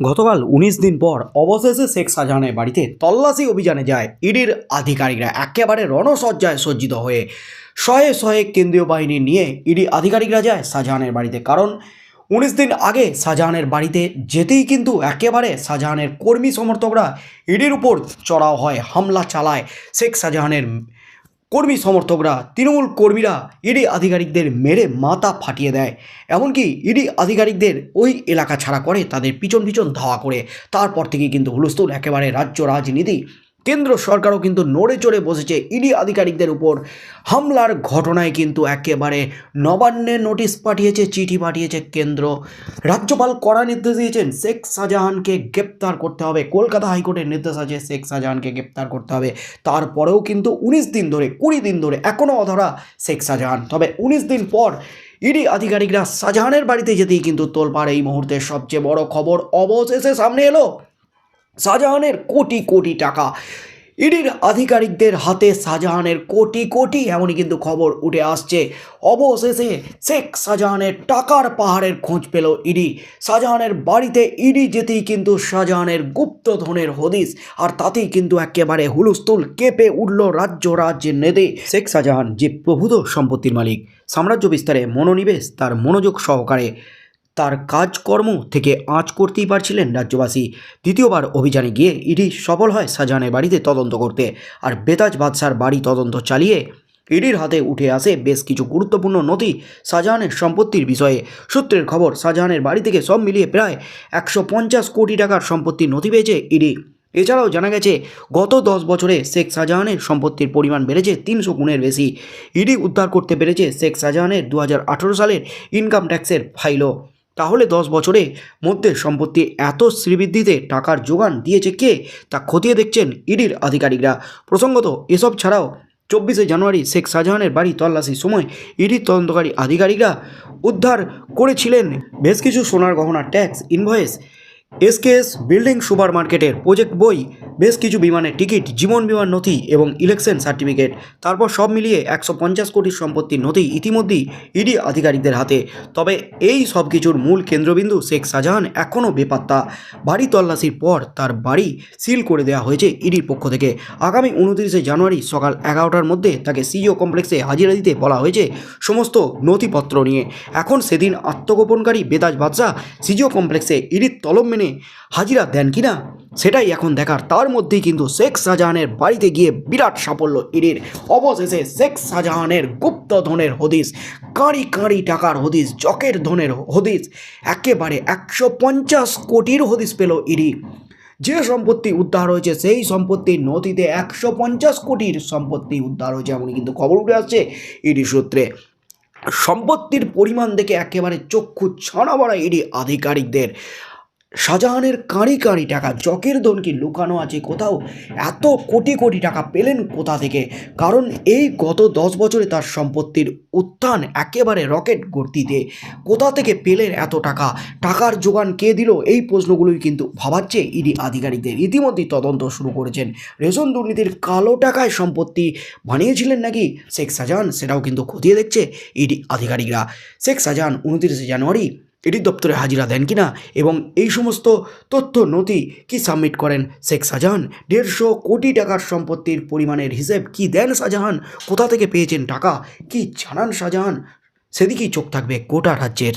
গতকাল উনিশ দিন পর অবশেষে শেখ শাহজাহানের বাড়িতে তল্লাশি অভিযানে যায় ইডির আধিকারিকরা। একেবারে রণসজ্জায় সজ্জিত হয়ে শয়ে শয়ে কেন্দ্রীয় বাহিনী নিয়ে ইডি আধিকারিকরা যায় শাহজাহানের বাড়িতে। কারণ উনিশ দিন আগে শাহজাহানের বাড়িতে যেতেই কিন্তু একেবারে শাহজাহানের কর্মী সমর্থকরা ইডির উপর চড়াও হয়, হামলা চালায় শেখ শাহজাহানের কর্মী সমর্থকরা, তৃণমূল কর্মীরা ইডি আধিকারিকদের মেরে মাথা ফাটিয়ে দেয়। এমনকি ইডি আধিকারিকদের ওই এলাকা ছাড়া করে তাদের পিছন পিছন ধাওয়া করে। তারপর থেকে কিন্তু হুলস্থুল একেবারে রাজ্য রাজনীতি কেন্দ্র সরকারও কিন্তু নড়ে চড়ে বসেছে ইডি আধিকারিকদের উপর। হামলার ঘটনায় কিন্তু একেবারে নবান্নে নোটিশ পাঠিয়েছে, চিঠি পাঠিয়েছে কেন্দ্র। রাজ্যপাল কড়া নির্দেশ দিয়েছেন, শেখ শাহজাহানকে গ্রেপ্তার করতে হবে। কলকাতা হাইকোর্টের নির্দেশ আছে, শেখ শাহজাহানকে গ্রেপ্তার করতে হবে। তারপরেও কিন্তু উনিশ দিন ধরে, কুড়ি দিন ধরে এখনও অধরা শেখ শাহজাহান। তবে উনিশ দিন পর ইডি আধিকারিকরা শাহজাহানের বাড়িতে যেতেই কিন্তু তোলপাড় এই মুহূর্তে সবচেয়ে বড় খবর অবশেষে সামনে এলো। শাহজাহানের কোটি কোটি টাকা। ইডির আধিকারিকদের হাতে শাহজাহানের কোটি কোটি, এমনই কিন্তু খবর উঠে আসছে। অবশেষে শেখ শাহজাহানের টাকার পাহাড়ের খোঁজ পেল ইডি। শাহজাহানের বাড়িতে ইডি যেতেই কিন্তু শাহজাহানের গুপ্তধনের হদিস আর তাতেই কিন্তু একেবারে হুলস্থুল কেঁপে উঠল রাজ্য রাজ্যের নেদে। শেখ শাহজাহান যে প্রভূত সম্পত্তির মালিক, সাম্রাজ্য বিস্তারে মনোনিবেশ তার মনোযোগ সহকারে তার কাজকর্ম থেকে আঁচ করতেই পারছিলেন রাজ্যবাসী। দ্বিতীয়বার অভিযানে গিয়ে ইডি সফল হয় শাহজাহানের বাড়িতে তদন্ত করতে আর বেতাজ বাদশার বাড়ি তদন্ত চালিয়ে ইডির হাতে উঠে আসে বেশ কিছু গুরুত্বপূর্ণ নথি শাহজাহানের সম্পত্তির বিষয়ে। সূত্রের খবর শাহজাহানের বাড়ি থেকে সব মিলিয়ে প্রায় একশো পঞ্চাশ কোটি টাকার সম্পত্তির নথি পেয়েছে ইডি। এছাড়াও জানা গেছে, গত দশ বছরে শেখ শাহজাহানের সম্পত্তির পরিমাণ বেড়েছে তিনশো গুণের বেশি। ইডি উদ্ধার করতে পেরেছে শেখ শাহজাহানের দু হাজার আঠেরো সালের ইনকাম ট্যাক্সের ফাইলও। তাহলে দশ বছরে মধ্যে সম্পত্তি এত শ্রীবৃদ্ধিতে টাকার যোগান দিয়েছে কে? তা খতিয়ে দেখছেন ইডির আধিকারিকরা। প্রসঙ্গত, এসব ছাড়াও চব্বিশে জানুয়ারি শেখ শাহজাহানের বাড়ি তল্লাশির সময় ইডির তদন্তকারী আধিকারিকরা উদ্ধার করেছিলেন বেশ কিছু সোনার গহনা tax, invoice, SKS, building super market project বই বেশ কিছু বিমানের টিকিট, জীবন বিমার নথি এবং ইলেকশন সার্টিফিকেট তারপর সব মিলিয়ে একশো পঞ্চাশ কোটির সম্পত্তির নথি ইতিমধ্যেই ইডি আধিকারিকদের হাতে। তবে এই সব কিছুর মূল কেন্দ্রবিন্দু শেখ শাহজাহান এখনও বেপাত্তা। বাড়ি তল্লাশির পর তার বাড়ি সিল করে দেওয়া হয়েছে ইডির পক্ষ থেকে। আগামী উনত্রিশে জানুয়ারি সকাল এগারোটার মধ্যে তাকে সিইও কমপ্লেক্সে হাজিরা দিতে বলা হয়েছে সমস্ত নথিপত্র নিয়ে। এখন সেদিন আত্মগোপনকারী বেতাজ বাদশাহ সিজিও কমপ্লেক্সে ইডির তলব মেনে হাজিরা দেন কিনা, সেটাই এখন দেখার তার মধ্যেই কিন্তু শেখ শাহজাহানের বাড়িতে গিয়ে বিরাট সাফল্য ইডির অবশেষে শেখ শাহজাহানের গুপ্ত ধনের হদিস কাঁড়ি কাঁড়ি টাকার হদিস জকের ধনের হদিস একেবারে একশো পঞ্চাশ কোটির হদিস পেল ইডি যে সম্পত্তি উদ্ধার হয়েছে সেই সম্পত্তির নথিতে একশো পঞ্চাশ কোটির সম্পত্তি উদ্ধার হয়েছে এমনই কিন্তু খবর উঠে আসছে ইডি সূত্রে। সম্পত্তির পরিমাণ দেখে একেবারে চক্ষু ছানা ইডি আধিকারিকদের। শাহজাহানের কাঁড়ি কাঁড়ি টাকা জকের ধন কি লুকানো আছে কোথাও? এত কোটি কোটি টাকা পেলেন কোথা থেকে? কারণ এই গত দশ বছরে তার সম্পত্তির উত্থান একেবারে রকেট গর্তিতে কোথা থেকে পেলেন এত টাকা? টাকার যোগান কে দিল? এই প্রশ্নগুলোই কিন্তু ভাবাচ্ছে ইডি আধিকারিকদের। ইতিমধ্যেই তদন্ত শুরু করেছেন। রেশন দুর্নীতির কালো টাকায় সম্পত্তি বানিয়েছিলেন নাকি? শেখ শাহজাহান, সেটাও কিন্তু খতিয়ে দেখছে ইডি আধিকারিকরা। শেখ শাহজাহান, উনত্রিশে জানুয়ারি ইডি দপ্তরে হাজিরা দেন কিনা এবং এই সমস্ত তথ্য নথি কি সাবমিট করেন শেখ শাহজাহান? দেড়শো কোটি টাকার সম্পত্তির পরিমাণের হিসেব কি দেন শাহজাহান? কোথা থেকে পেয়েছেন টাকা? কি জানান শাহজাহান? সেদিকেই চোখ থাকবে গোটা রাজ্যের।